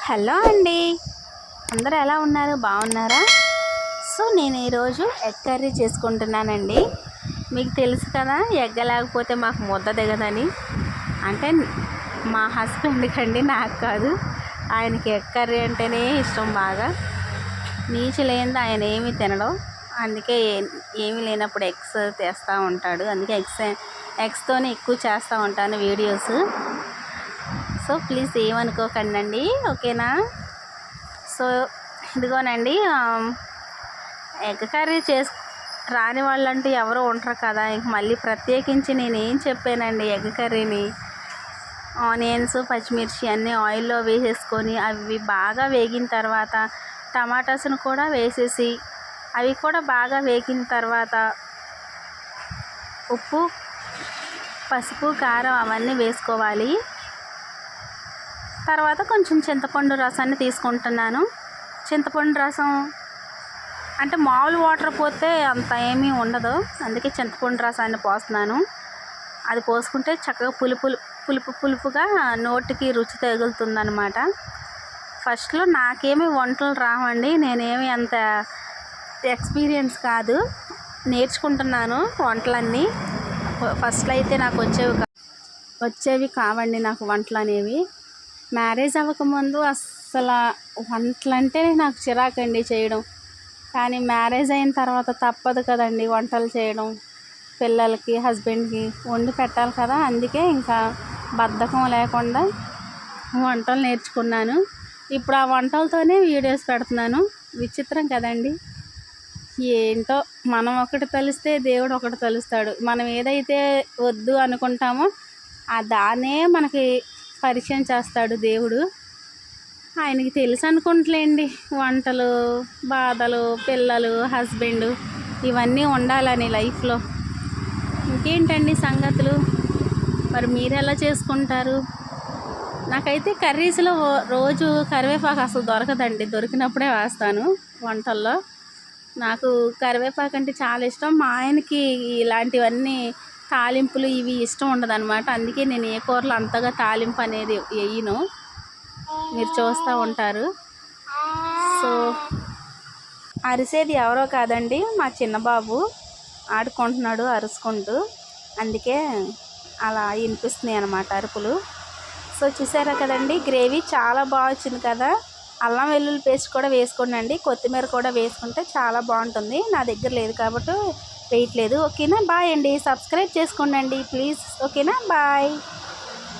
Hello అండి. అందరూ ఎలా ఉన్నారు? బాగున్నారా? సో నేను ఈరోజు ఎగ్ కర్రీ చేసుకుంటున్నానండి. మీకు తెలుసు కదా ఎగ్గ లేకపోతే మాకు ముద్ద దిగదని. అంటే మా హస్బెండ్కి అండి నాకు కాదు. ఆయనకి ఎగ్ కర్రీ అంటేనే ఇష్టం బాగా. నీచు లేనిది ఆయన ఏమి తినడం. అందుకే ఏ- ఏమీ లేనప్పుడు ఎగ్స్ తెస్తూ ఉంటాడు. అందుకే ఎగ్స్ ఎగ్స్తోనే ఎక్కువ చేస్తూ ఉంటాను వీడియోస్. సో ప్లీజ్ ఏమనుకోకండి అండి ఓకేనా? సో ఇదిగోనండి ఎగ్ కర్రీ చేసు రాని వాళ్ళంటూ ఎవరు ఉంటారు కదా ఇంక మళ్ళీ ప్రత్యేకించి నేను ఏం చెప్పానండి ఎగ్ కర్రీని? ఆనియన్స్ పచ్చిమిర్చి అన్నీ ఆయిల్లో వేసేసుకొని అవి బాగా వేగిన తర్వాత టమాటాస్ను కూడా వేసేసి అవి కూడా బాగా వేగిన తర్వాత ఉప్పు పసుపు కారం అవన్నీ వేసుకోవాలి. తర్వాత కొంచెం చింతపండు రసాన్ని తీసుకుంటున్నాను. చింతపండు రసం అంటే మామూలు వాటర్ పోతే అంత ఏమీ ఉండదు. అందుకే చింతపండు రసాన్ని పోస్తున్నాను. అది పోసుకుంటే చక్కగా పులుపు పులుపు పులుపుగా నోటికి రుచి తగులుతుందనమాట ఫస్ట్లో నాకేమి వంటలు రావండి. నేనేమి అంత ఎక్స్పీరియన్స్ కాదు. నేర్చుకుంటున్నాను వంటలన్నీ. ఫస్ట్లో అయితే నాకు వచ్చేవి కా- వచ్చేవి కావండి నాకు వంటలు అనేవి మ్యారేజ్ అవ్వకముందు అస్సలు వంటలు అంటే నాకు చిరాకండి చేయడం. కానీ మ్యారేజ్ అయిన తర్వాత తప్పదు కదండి వంటలు చేయడం. పిల్లలకి హస్బెండ్కి వండి పెట్టాలి కదా. అందుకే ఇంకా బద్ధకం లేకుండా వంటలు నేర్చుకున్నాను. ఇప్పుడు ఆ వంటలతోనే వీడియోస్ పెడుతున్నాను. విచిత్రం కదండి. ఏంటో మనం ఒకటి తలిస్తే దేవుడు ఒకటి తలుస్తాడు. మనం ఏదైతే వద్దు అనుకుంటామో ఆ దాన్నే మనకి పరిచయం చేస్తాడు దేవుడు. ఆయనకి తెలుసు అనుకుంటలేండి. వంటలు బాధలు పిల్లలు హస్బెండ్ ఇవన్నీ ఉండాలని లైఫ్లో. ఇంకేంటండి సంగతులు? మరి మీరు ఎలా చేసుకుంటారు? నాకైతే కర్రీస్లో రోజు కరివేపాకు అసలు దొరకదండి. దొరికినప్పుడే వేస్తాను వంటల్లో. నాకు కరివేపాకు అంటే చాలా ఇష్టం. మా ఆయనకి ఇలాంటివన్నీ తాలింపులు ఇవి ఇష్టం ఉండదన్నమాట. అందుకే నేను ఏ కూరలు అంతగా తాలింపు అనేది వేయను. మీరు చూస్తూ ఉంటారు. సో అరిసేది ఎవరో కాదండి మా చిన్న బాబు ఆడుకుంటున్నాడు అరుచుకుంటూ. అందుకే అలా వినిపిస్తున్నాయి అన్నమాట అరుపులు. సో చూసారా కదండి గ్రేవీ చాలా బాగా వచ్చింది కదా. అల్లం వెల్లుల్లి పేస్ట్ కూడా వేసుకోండి కొత్తిమీర కూడా వేసుకుంటే చాలా బాగుంటుంది. నా దగ్గర లేదు కాబట్టి వేయట్లేదు ఓకేనా? బాయ్ అండి. సబ్స్క్రైబ్ చేసుకోండి ప్లీజ్. ఓకేనా? బాయ్.